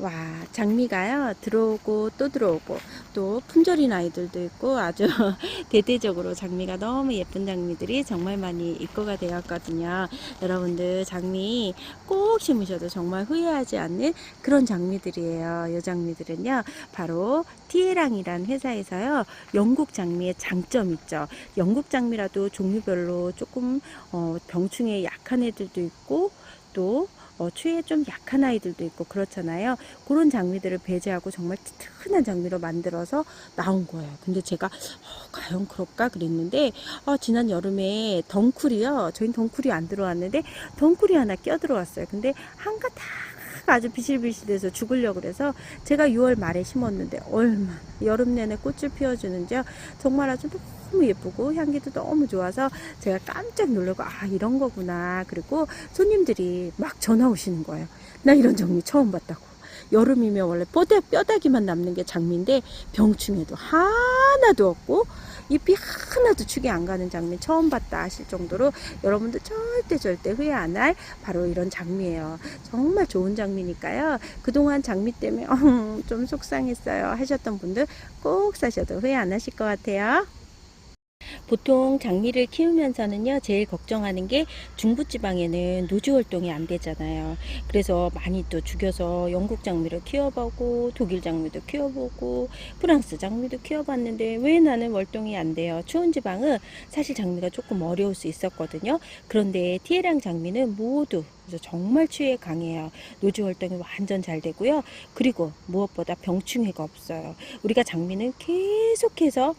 와, 장미가요, 들어오고 또 들어오고, 또 품절인 아이들도 있고, 아주 대대적으로 장미가 너무 예쁜 장미들이 정말 많이 입고가 되었거든요. 여러분들 장미 꼭 심으셔도 정말 후회하지 않는 그런 장미들이에요. 이 장미들은요, 바로 티에랑이라는 회사에서요, 영국 장미의 장점 있죠. 영국 장미라도 종류별로 조금, 어, 병충해 약한 애들도 있고, 또, 어, 추위에 좀 약한 아이들도 있고 그렇잖아요. 그런 장미들을 배제하고 정말 튼튼한 장미로 만들어서 나온 거예요. 근데 제가 어, 과연 그럴까 그랬는데 어, 지난 여름에 덩쿨이요. 저희는 덩쿨이 안 들어왔는데 덩쿨이 하나 껴 들어왔어요. 근데 한가 다 아주 비실비실해서 죽으려고 그래서 제가 6월 말에 심었는데 얼마 여름 내내 꽃을 피워주는지요. 정말 아주 너무 예쁘고 향기도 너무 좋아서 제가 깜짝 놀라고 아 이런 거구나. 그리고 손님들이 막 전화 오시는 거예요. 나 이런 장미 처음 봤다고. 여름이면 원래 뼈대, 뼈다귀만 남는 게 장미인데 병충해도 하나도 없고 잎이 하나도 축이 안 가는 장미 처음 봤다 하실 정도로 여러분들 절대 절대 후회 안 할 바로 이런 장미예요. 정말 좋은 장미니까요. 그동안 장미 때문에 어, 좀 속상했어요 하셨던 분들 꼭 사셔도 후회 안 하실 것 같아요. 보통 장미를 키우면서는요, 제일 걱정하는 게 중부지방에는 노지 활동이 안 되잖아요. 그래서 많이 또 죽여서 영국 장미를 키워보고, 독일 장미도 키워보고, 프랑스 장미도 키워봤는데, 왜 나는 월동이 안 돼요? 추운 지방은 사실 장미가 조금 어려울 수 있었거든요. 그런데 티에랑 장미는 모두 정말 추위에 강해요. 노지 활동이 완전 잘 되고요. 그리고 무엇보다 병충해가 없어요. 우리가 장미는 계속해서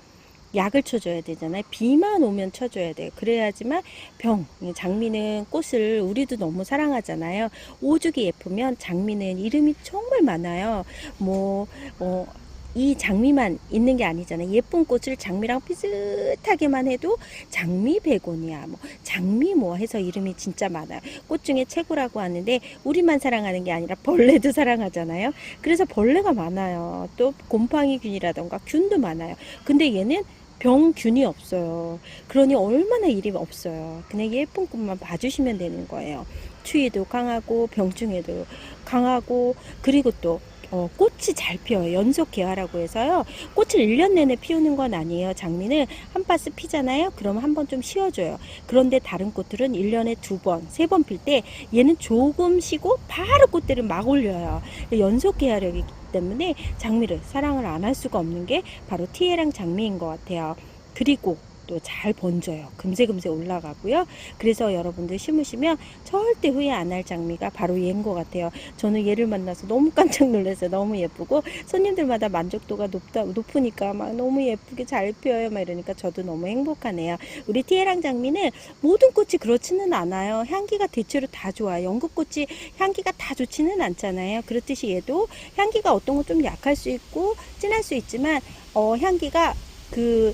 약을 쳐줘야 되잖아요. 비만 오면 쳐줘야 돼요. 그래야지만 병, 장미는 꽃을 우리도 너무 사랑하잖아요. 오죽이 예쁘면 장미는 이름이 정말 많아요. 뭐, 어, 이 장미만 있는 게 아니잖아요. 예쁜 꽃을 장미랑 비슷하게만 해도 장미 베고니아, 뭐 장미 뭐 해서 이름이 진짜 많아요. 꽃 중에 최고라고 하는데 우리만 사랑하는 게 아니라 벌레도 사랑하잖아요. 그래서 벌레가 많아요. 또 곰팡이 균이라던가 균도 많아요. 근데 얘는 병균이 없어요. 그러니 얼마나 일이 없어요. 그냥 예쁜 꽃만 봐주시면 되는 거예요. 추위도 강하고 병충해도 강하고 그리고 또 어, 꽃이 잘 피어요. 연속 개화라고 해서요. 꽃을 1년 내내 피우는 건 아니에요. 장미는 한 파스 피잖아요. 그럼 한 번 좀 쉬어줘요. 그런데 다른 꽃들은 1년에 두 번, 세 번 필 때 얘는 조금 쉬고 바로 꽃들을 막 올려요. 연속 개화력이기 때문에 장미를 사랑을 안 할 수가 없는 게 바로 티에랑 장미인 것 같아요. 그리고 또 잘 번져요. 금세금세 올라가고요. 그래서 여러분들 심으시면 절대 후회 안 할 장미가 바로 얘인 것 같아요. 저는 얘를 만나서 너무 깜짝 놀랐어요. 너무 예쁘고 손님들마다 만족도가 높다 높으니까 막 너무 예쁘게 잘 피어요. 막 이러니까 저도 너무 행복하네요. 우리 티에랑 장미는 모든 꽃이 그렇지는 않아요. 향기가 대체로 다 좋아요. 영국 꽃이 향기가 다 좋지는 않잖아요. 그렇듯이 얘도 향기가 어떤 건 좀 약할 수 있고 진할 수 있지만 어, 향기가 그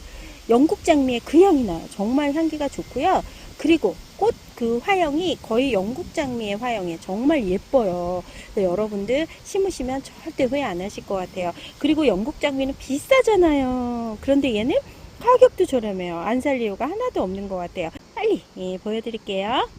영국 장미의 그 향이 나요. 정말 향기가 좋고요. 그리고 꽃 그 화형이 거의 영국 장미의 화형이에요. 정말 예뻐요. 여러분들 심으시면 절대 후회 안 하실 것 같아요. 그리고 영국 장미는 비싸잖아요. 그런데 얘는 가격도 저렴해요. 안 살 이유가 하나도 없는 것 같아요. 빨리 예, 보여드릴게요.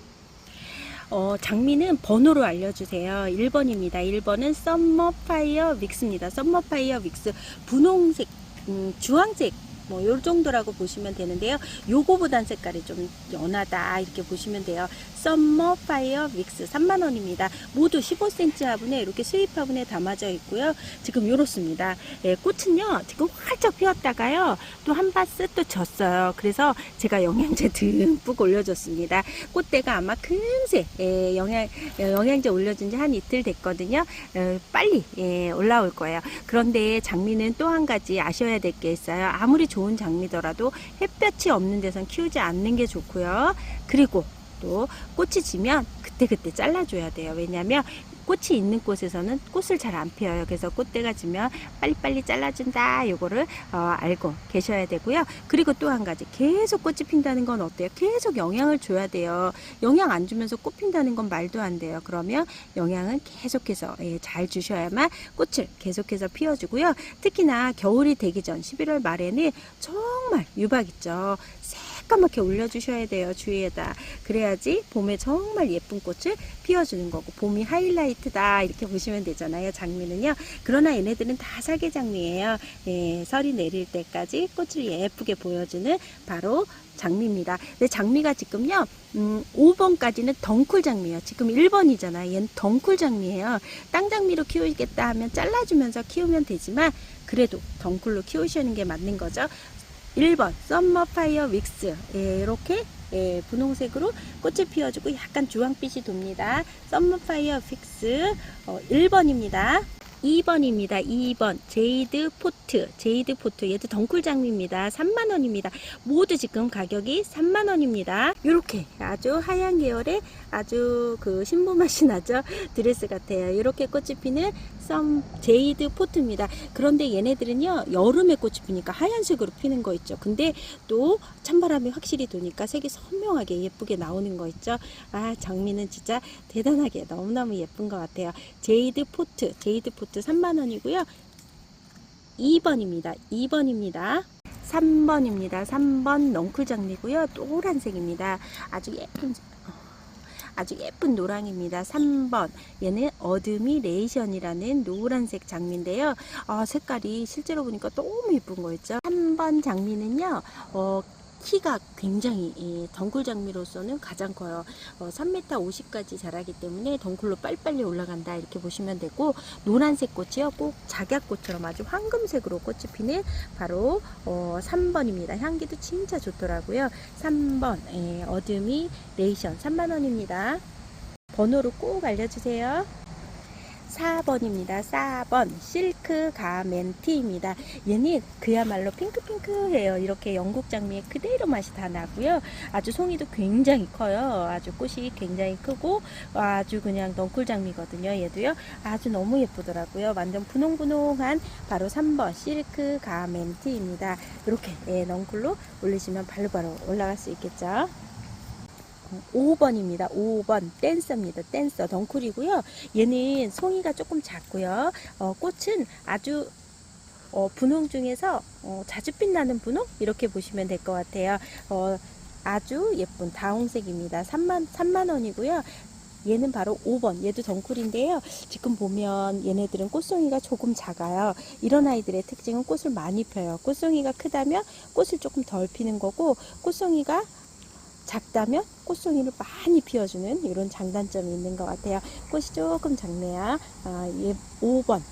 어, 장미는 번호로 알려주세요. 1번입니다. 1번은 썸머파이어 믹스입니다. 썸머파이어 믹스 분홍색, 음, 주황색 뭐 요 정도라고 보시면 되는데요. 요거보단 색깔이 좀 연하다 이렇게 보시면 돼요. 썸머 파이어 믹스 3만 원입니다. 모두 15cm 화분에 이렇게 수입 화분에 담아져 있고요. 지금 요렇습니다. 예, 꽃은요 지금 활짝 피었다가요 또 한 바스 또 졌어요. 그래서 제가 영양제 듬뿍 올려줬습니다. 꽃대가 아마 금세 예, 영양 영양제 올려준 지 한 이틀 됐거든요. 어, 빨리 예, 올라올 거예요. 그런데 장미는 또 한 가지 아셔야 될 게 있어요. 아무리 좋은 장미더라도 햇볕이 없는 데선 키우지 않는 게 좋고요. 그리고 또 꽃이 지면 그때그때 잘라줘야 돼요. 왜냐하면 꽃이 있는 곳에서는 꽃을 잘 안 피어요. 그래서 꽃대가 지면 빨리빨리 잘라준다. 요거를 어, 알고 계셔야 되고요. 그리고 또 한 가지 계속 꽃이 핀다는 건 어때요? 계속 영양을 줘야 돼요. 영양 안 주면서 꽃 핀다는 건 말도 안 돼요. 그러면 영양은 계속해서 예, 잘 주셔야만 꽃을 계속해서 피워주고요. 특히나 겨울이 되기 전 11월 말에는 정말 유박 있죠. 새까맣게 올려주셔야 돼요. 주위에다. 그래야지 봄에 정말 예쁜 꽃을 피워주는 거고 봄이 하이라이트다 이렇게 보시면 되잖아요. 장미는요. 그러나 얘네들은 다 사계 장미예요. 예, 설이 내릴 때까지 꽃을 예쁘게 보여주는 바로 장미입니다. 근데 장미가 지금요, 음, 5번까지는 덩쿨 장미예요. 지금 1번이잖아요. 얘는 덩쿨 장미예요. 땅 장미로 키우겠다 하면 잘라주면서 키우면 되지만 그래도 덩쿨로 키우시는 게 맞는 거죠. 1번 썸머 파이어 윅스 예, 이렇게 예, 분홍색으로 꽃을 피워주고 약간 주황빛이 돕니다. 썸머 파이어 픽스 어, 1번입니다. 2번입니다. 2번 제이드 포트 제이드 포트 얘도 덩쿨 장미입니다. 3만원입니다. 모두 지금 가격이 3만원입니다. 이렇게 아주 하얀 계열의 아주 그 신부 맛이 나죠. 드레스 같아요. 이렇게 꽃이 피는 썸 제이드 포트입니다. 그런데 얘네들은요 여름에 꽃이 피니까 하얀색으로 피는 거 있죠. 근데 또 찬바람이 확실히 도니까 색이 선명하게 예쁘게 나오는 거 있죠. 아 장미는 진짜 대단하게 너무너무 예쁜 것 같아요. 제이드 포트 제이드 포트 3만 원이고요. 2번입니다. 2번입니다. 3번입니다. 3번 넝쿨 장미고요. 노란색입니다. 아주 예쁜 아주 예쁜 노랑입니다. 3번. 얘는 어드미 레이션이라는 노란색 장미인데요. 아, 색깔이 실제로 보니까 너무 예쁜 거 있죠. 3번 장미는요. 어, 키가 굉장히 예, 덩굴 장미로서는 가장 커요. 어, 3m 50까지 자라기 때문에 덩굴로 빨리빨리 올라간다 이렇게 보시면 되고 노란색 꽃이요 꼭 작약꽃처럼 아주 황금색으로 꽃이 피는 바로 어, 3번입니다. 향기도 진짜 좋더라고요. 3번 예, 어드미 레이션 3만원입니다. 번호를 꼭 알려주세요. 4번입니다. 4번 실크 가멘티입니다. 얘는 그야말로 핑크핑크해요. 이렇게 영국 장미의 그대로 맛이 다 나고요. 아주 송이도 굉장히 커요. 아주 꽃이 굉장히 크고 아주 그냥 넝쿨 장미거든요. 얘도요. 아주 너무 예쁘더라고요. 완전 분홍분홍한 바로 3번 실크 가멘티입니다. 이렇게 예, 넝쿨로 올리시면 바로바로 올라갈 수 있겠죠. 5번입니다. 5번 댄서입니다. 댄서 덩쿨이고요. 얘는 송이가 조금 작고요. 어, 꽃은 아주 어, 분홍 중에서 어, 자주 빛나는 분홍 이렇게 보시면 될 것 같아요. 어, 아주 예쁜 다홍색입니다. 3만 3만 원이고요. 얘는 바로 5번. 얘도 덩쿨인데요. 지금 보면 얘네들은 꽃송이가 조금 작아요. 이런 아이들의 특징은 꽃을 많이 펴요. 꽃송이가 크다면 꽃을 조금 덜 피는 거고 꽃송이가 작다면 꽃송이를 많이 피워주는 이런 장단점이 있는 것 같아요. 꽃이 조금 작네요. 아, 예, 5번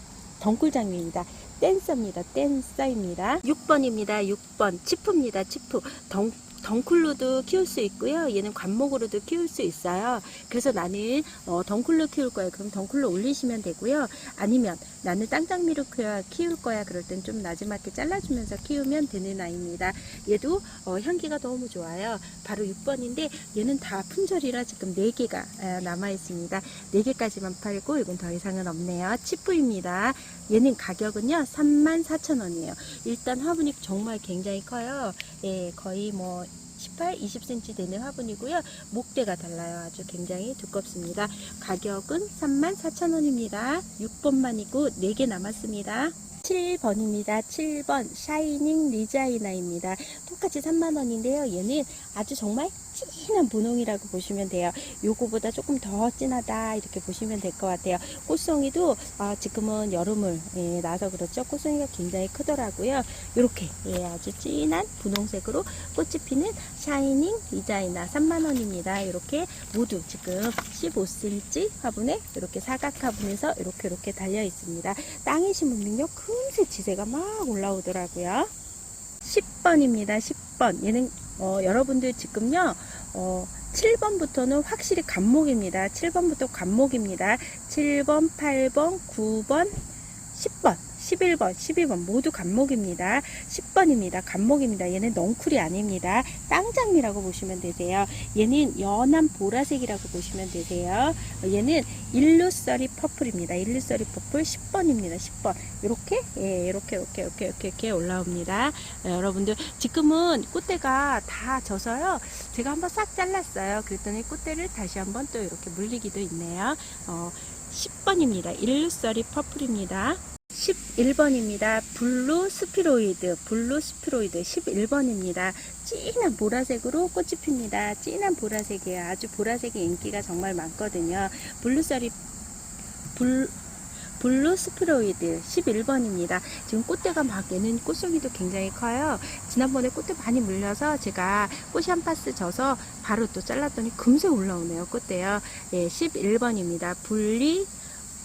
덩굴장미입니다. 댄서입니다. 댄서입니다. 6번입니다. 6번 치프입니다. 치프 덩 덩쿨로도 키울 수 있고요. 얘는 관목으로도 키울 수 있어요. 그래서 나는 어, 덩쿨로 키울 거야. 그럼 덩쿨로 올리시면 되고요. 아니면 나는 땅장미로 키울 거야. 그럴 땐 좀 나지막게 잘라주면서 키우면 되는 아이입니다. 얘도 어, 향기가 너무 좋아요. 바로 6번인데 얘는 다 품절이라 지금 4개가 남아 있습니다. 4개까지만 팔고 이건 더 이상은 없네요. 치프입니다. 얘는 가격은요 34,000원이에요. 일단 화분이 정말 굉장히 커요. 예, 거의 뭐 18, 20cm 되는 화분이고요. 목대가 달라요. 아주 굉장히 두껍습니다. 가격은 34,000원입니다. 6번만이고 4개 남았습니다. 7번입니다. 7번 샤이닝 리자이나입니다. 똑같이 3만원인데요. 얘는 아주 정말 진한 분홍이라고 보시면 돼요. 요거보다 조금 더 진하다 이렇게 보시면 될 것 같아요. 꽃송이도 아, 지금은 여름을 예, 나서 그렇죠. 꽃송이가 굉장히 크더라고요. 이렇게 예, 아주 진한 분홍색으로 꽃이 피는 샤이닝 리자이나 3만원입니다. 이렇게 모두 지금 15cm 화분에 이렇게 사각 화분에서 이렇게 이렇게 달려 있습니다. 땅에 심으면요 금세 지세가 막 올라오더라고요. 10번입니다. 10번 얘는 어, 여러분들 지금요 어, 7번부터는 확실히 간목입니다. 7번부터 간목입니다. 7번, 8번, 9번, 10번, 11번, 12번 모두 간목입니다. 10번입니다. 간목입니다. 얘는 넝쿨이 아닙니다. 땅장미라고 보시면 되세요. 얘는 연한 보라색이라고 보시면 되세요. 어, 얘는 일루서리 퍼플입니다. 일루서리 퍼플 10번입니다. 10번. 이렇게 예, 이렇게 이렇게 이렇게 이렇게 이렇게 올라옵니다. 예, 여러분들 지금은 꽃대가 다 져서요. 제가 한번 싹 잘랐어요. 그랬더니 꽃대를 다시 한번 또 이렇게 물리기도 있네요. 어, 10번입니다. 일루서리 퍼플입니다. 11번입니다. 블루 스피로이드, 블루 스피로이드 11번입니다. 진한 보라색으로 꽃이 핍니다. 진한 보라색이에요. 아주 보라색의 인기가 정말 많거든요. 블루살이 불 블루 스피로이드 11번입니다. 지금 꽃대가 막 얘는 꽃송이도 굉장히 커요. 지난번에 꽃대 많이 물려서 제가 꽃이 한 파스 져서 바로 또 잘랐더니 금세 올라오네요. 꽃대요. 예, 11번입니다. 분리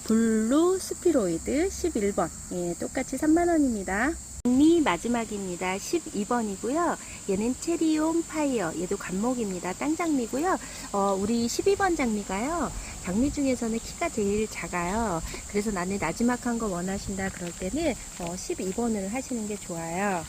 블루 스피로이드 11번. 예, 똑같이 3만원입니다. 미 마지막입니다. 12번이고요. 얘는 체리온 파이어. 얘도 관목입니다. 땅장미고요. 어, 우리 12번 장미가요. 장미 중에서는 키가 제일 작아요. 그래서 나는 나지막한 거 원하신다 그럴 때는 어, 12번을 하시는 게 좋아요.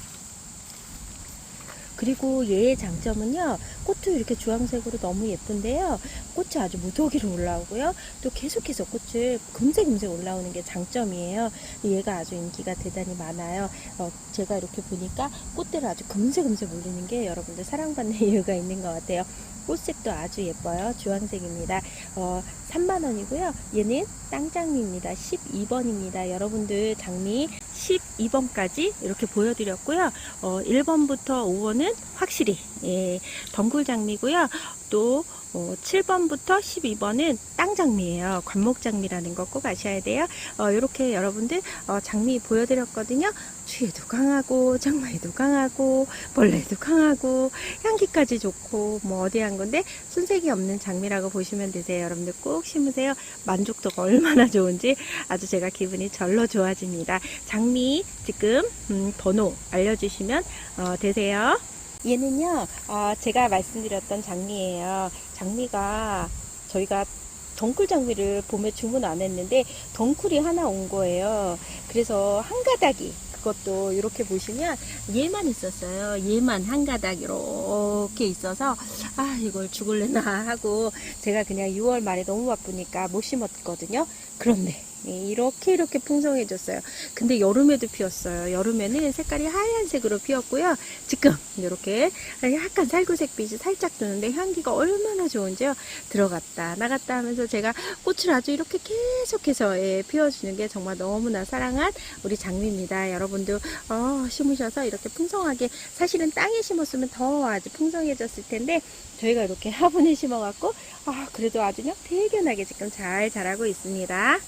그리고 얘의 장점은요, 꽃도 이렇게 주황색으로 너무 예쁜데요, 꽃이 아주 무더기로 올라오고요, 또 계속해서 꽃을 금세금세 올라오는 게 장점이에요. 얘가 아주 인기가 대단히 많아요. 어, 제가 이렇게 보니까 꽃대를 아주 금세금세 몰리는 게 여러분들 사랑받는 이유가 있는 것 같아요. 꽃색도 아주 예뻐요. 주황색입니다. 어, 3만원이고요. 얘는 땅장미입니다. 12번입니다. 여러분들 장미 12번까지 이렇게 보여드렸고요. 어, 1번부터 5번은 확실히 예, 덩굴장미고요. 또 어, 7번부터 12번은 땅장미예요. 관목장미라는 거 꼭 아셔야 돼요. 어, 이렇게 여러분들 어, 장미 보여드렸거든요. 추위에도 강하고 장마에도 강하고 벌레도 강하고 향기까지 좋고 뭐 어디 한 건데 순색이 없는 장미라고 보시면 되세요. 여러분들 꼭 심으세요. 만족도가 얼마나 좋은지 아주 제가 기분이 절로 좋아집니다. 장미 지금 음, 번호 알려주시면 어, 되세요. 얘는요, 어, 제가 말씀드렸던 장미예요. 장미가 저희가 덩쿨 장미를 봄에 주문 안 했는데 덩쿨이 하나 온 거예요. 그래서 한 가닥이 그것도 이렇게 보시면 얘만 있었어요. 얘만 한 가닥 이렇게 있어서 아 이걸 죽을래나 하고 제가 그냥 6월 말에 너무 바쁘니까 못 심었거든요. 그런데 예, 이렇게 이렇게 풍성해졌어요. 근데 여름에도 피었어요. 여름에는 색깔이 하얀색으로 피었고요. 지금 이렇게 약간 살구색 빛이 살짝 도는데 향기가 얼마나 좋은지요. 들어갔다 나갔다 하면서 제가 꽃을 아주 이렇게 계속해서 예, 피워주는 게 정말 너무나 사랑한 우리 장미입니다. 여러분도 어, 심으셔서 이렇게 풍성하게 사실은 땅에 심었으면 더 아주 풍성해졌을 텐데 저희가 이렇게 화분에 심어갖고 아 그래도 아주 그냥 대견하게 지금 잘 자라고 있습니다.